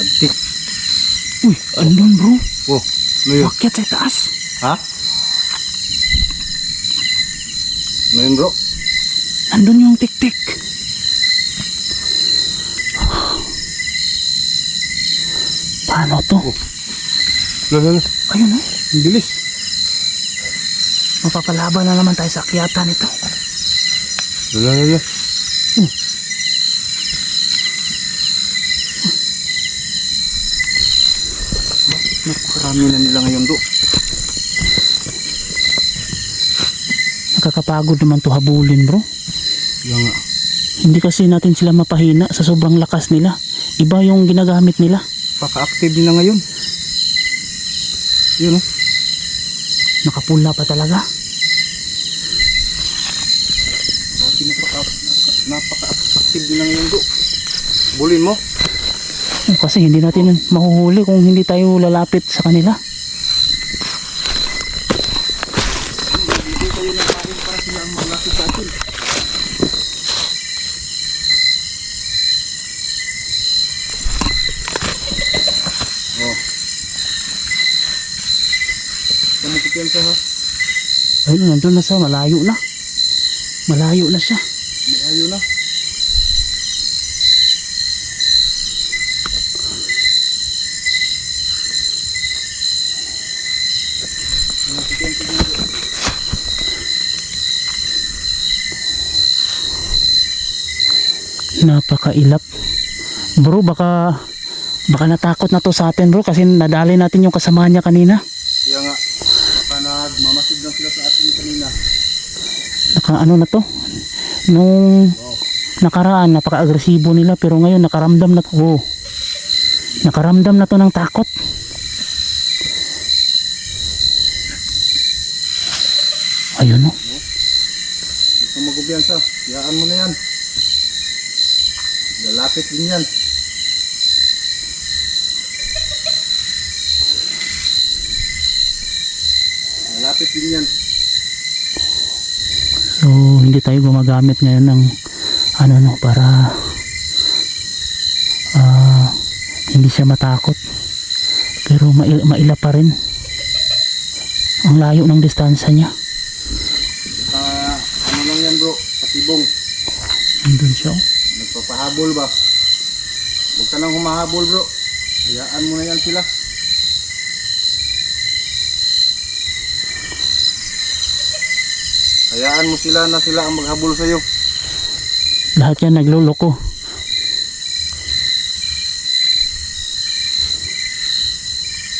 Antik. Uy, andun bro. Oh, ano yun? Makyat sa taas. Ha? Ano yun bro? Andun yung tik-tik. Paano to? Lalo, lalo. Ayun oh. Ang bilis. Mapapalaban na naman tayo sa akyatan nito. Lalo, lalo. Napakarami na nila ngayon bro. Nakakapagod naman to habulin bro. Kaya nga. Hindi kasi natin sila mapahina sa sobrang lakas nila. Iba yung ginagamit nila. Paka-active nila ngayon. Yun oh. Nakapula pa talaga. Bakit napaka- napaka-active nila ngayon bro. Bulin mo. Kasi hindi natin mahuhuli kung hindi tayo lalapit sa kanila. Ayun, nandun na siya. Malayo na. Malayo na siya. Malayo na. Napakailap. Bro, baka baka natakot na to sa atin bro kasi nadali natin yung kasama niya kanina. Kaya nga, baka nagmamasid lang sila sa atin kanina. Naka ano na to? Nung nakaraan napaka-agresibo nila pero ngayon nakaramdam na to. Oh. Nakaramdam na to ng takot. Ayun oh. Huwag kang magkumpiyansa. Kayaan mo na yan. Lalapit din yan. Lalapit din yan. So hindi tayo gumagamit ngayon ng ano no para ah, hindi siya matakot. Pero mail, maila pa rin. Ang layo ng distansya niya. Saka, ano lang yan bro, patibong. Nandun siya. oh. Nagpapahabol ba? Huwag ka nang humahabol bro. Hayaan mo na yan sila. Hayaan mo sila na sila ang maghabol sa'yo. Lahat yan nagluloko.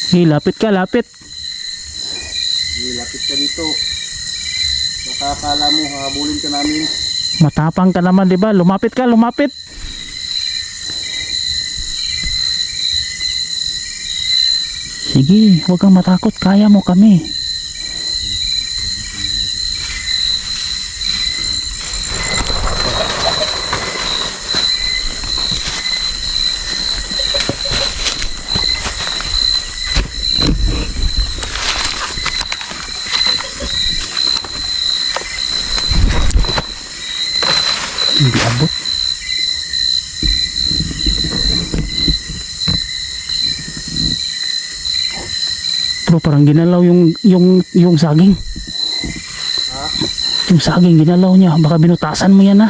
Hey, lapit ka, lapit. Sige, lapit ka dito. Baka akala mo hahabulin ka namin. Matapang ka naman, di ba? Lumapit ka, lumapit. Sige, huwag kang matakot. Kaya mo kami. Hindi abot. Bro, parang ginalaw yung yung yung saging. Ha? Yung saging ginalaw niya. Baka binutasan mo yan ha.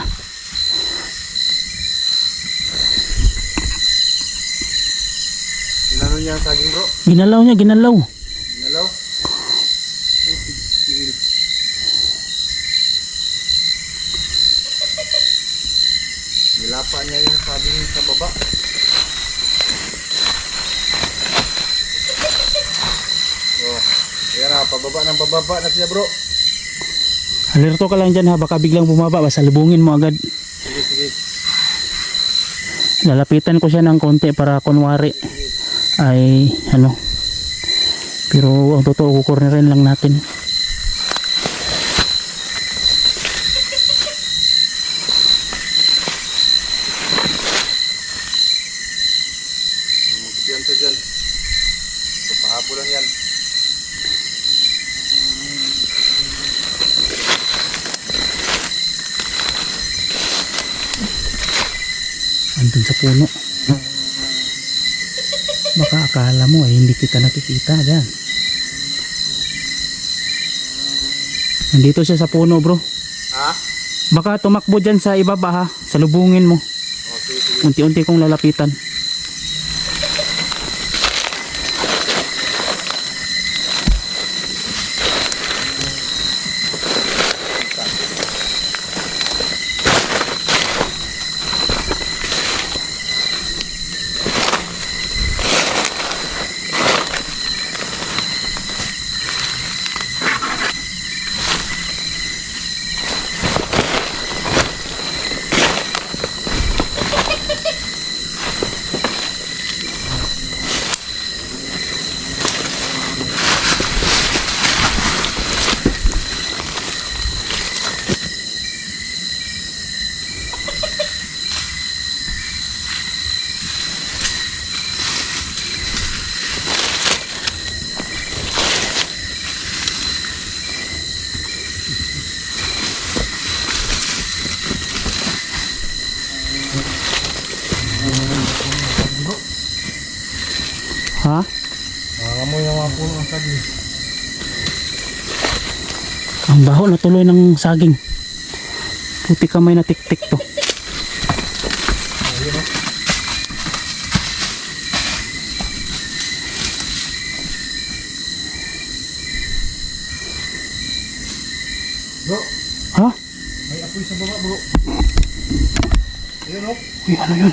Inano niya ang saging bro? Ginalaw niya, ginalaw. Inalaw? Ay, tigil. Nilapa niya yung saging sa baba. Oh, ayan na, pababa ng pababa na siya bro. Alerto ka lang dyan ha. Baka biglang bumaba. Basta lubungin mo agad. Sige, sige. Lalapitan ko siya ng konti para kunwari ay ano. Pero ang totoo kukurnirin lang natin. Magkipiyan to dyan. Papahabol lang yan. Andun sa puno. Baka akala mo ay hindi kita nakikita dyan. Nandito siya sa puno bro. Ha? Baka tumakbo dyan sa ibaba ha. Salubungin mo. Okay, sige. Unti-unti kong lalapitan. Ha? Nangangamoy ng mga puno ang saging. Ang baho na tuloy ng saging. Puti kamay na tik-tik to. Ayun o. Bro, Ha? may apoy sa baba bro. Ayun o. Uy, ano yun?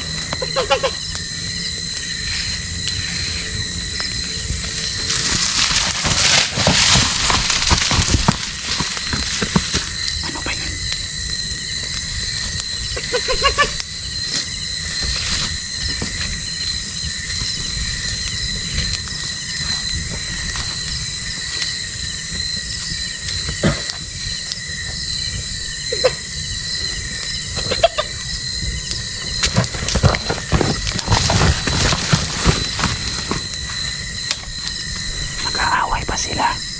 sila.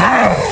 Ah!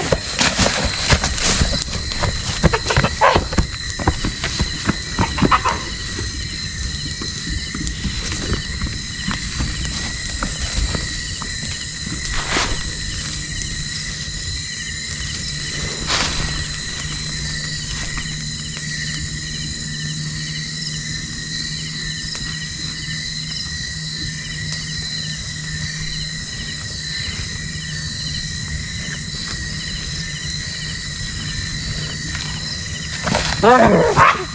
¡Ah!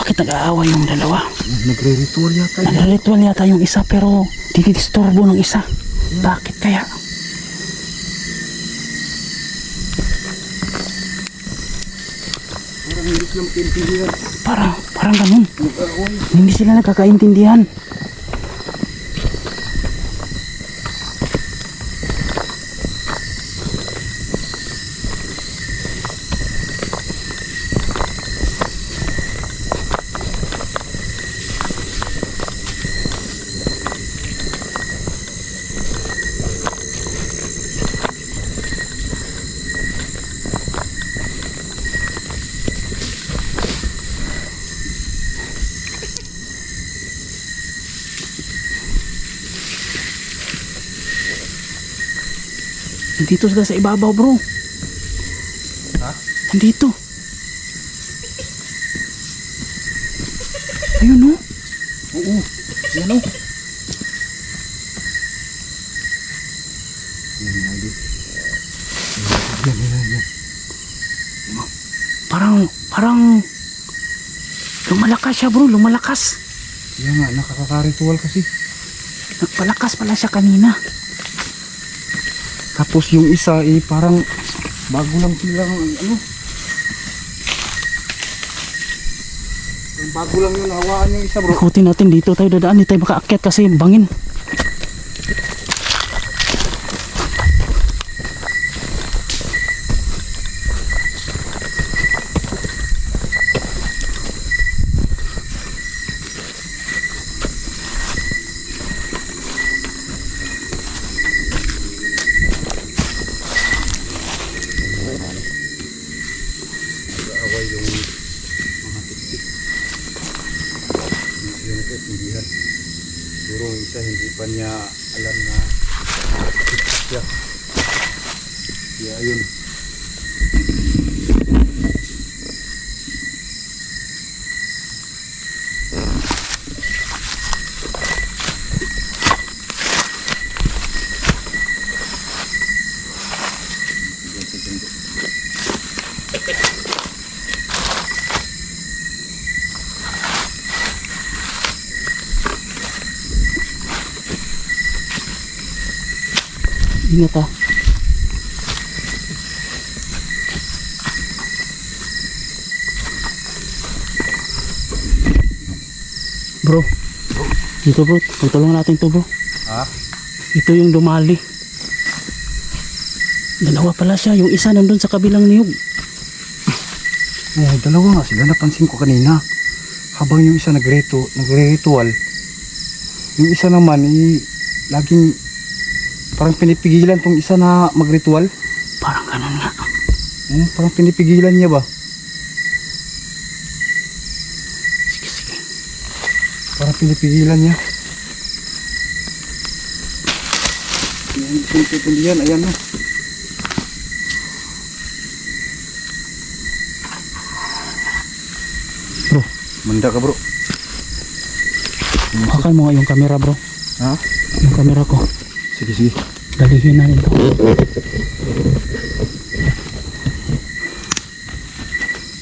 Bakit nag-aaway yung dalawa? Nagre-ritual yata yun. Nagre-ritual yata yung isa pero dinidisturbo ng isa. Bakit kaya? Parang hindi sila magkaintindihan. Parang, parang ganun. Hindi sila nagkakaintindihan. Nandito sila sa ibabaw bro. Ha? Nandito. Ayun oh. Oo. Yan o. Yan, yan, yan. Parang, parang lumalakas siya bro, lumalakas. Yan nga, nakakakaritual kasi. Nagpalakas pala siya kanina. Tapos yung isa eh parang bago lang silang ano. Ano bago lang yun, hawaan yung isa bro. Ikutin natin dito tayo dadaan. Hindi tayo makaakyat kasi bangin. Away yung mga tiktik. Yun ito, tindihan. Siguro yung isa hindi pa niya alam na tiktik siya. Kaya ayun. Ingat ah. Bro. Dito bro. Tutulungan natin to bro. Ha? Ito yung dumali. Dalawa pala siya. Yung isa nandun sa kabilang niyog. Eh, dalawa nga sila napansin ko kanina. Habang yung isa nagreto, nagre-ritual, yung isa naman, eh, laging parang pinipigilan tong isa na magritual. Parang ganun nga. Eh, parang pinipigilan niya ba? Sige, sige. Parang pinipigilan niya. Yan, pintipundihan, ayan na. Bro, Manda ka bro. hakan mo nga yung camera bro. Ha? Yung camera ko. Sige, sige. Dalihin natin to.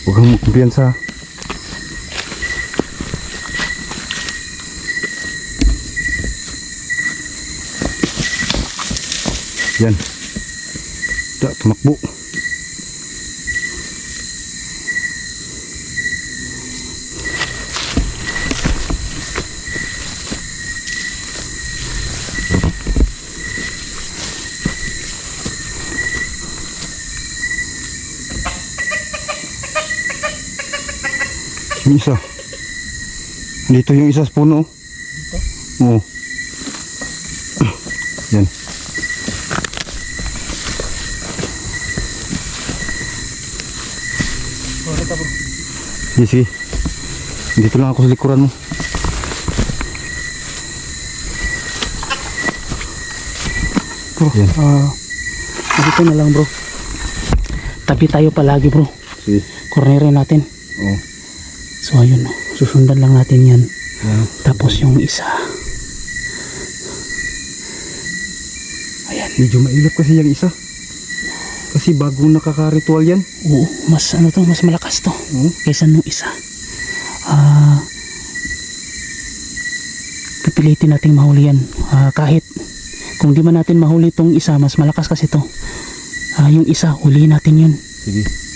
Huwag kang kumpiyansa. Yan. Da, tumakbo. Yung isa. Dito yung isa sa puno. Oo. Yan. Sige, sige. Dito lang ako sa likuran mo. Bro, Yan. ah, dito na lang bro. Tabi tayo palagi bro. Sige. Cornerin natin. Oo. So ayun, no. Susundan lang natin yan. Yan. Tapos yung isa. Ayan. Medyo mailap kasi yung isa. Kasi bagong nakaka-ritual yan. Oo, mas ano to, mas malakas to. Oo. Kaysa nung isa. Ah, pipilitin nating mahuli yan. Ah, kahit kung di man natin mahuli tong isa, mas malakas kasi to. Ah, yung isa, huliin natin yun. Sige.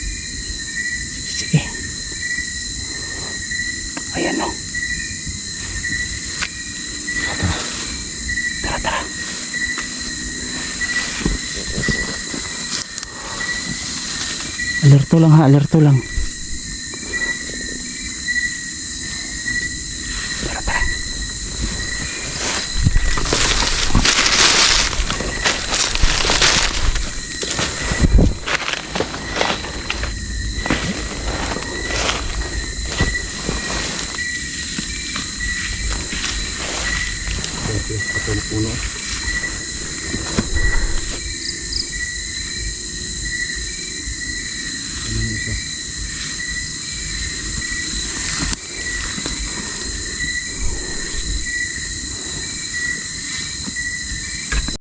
Alerto lang ha, alerto lang.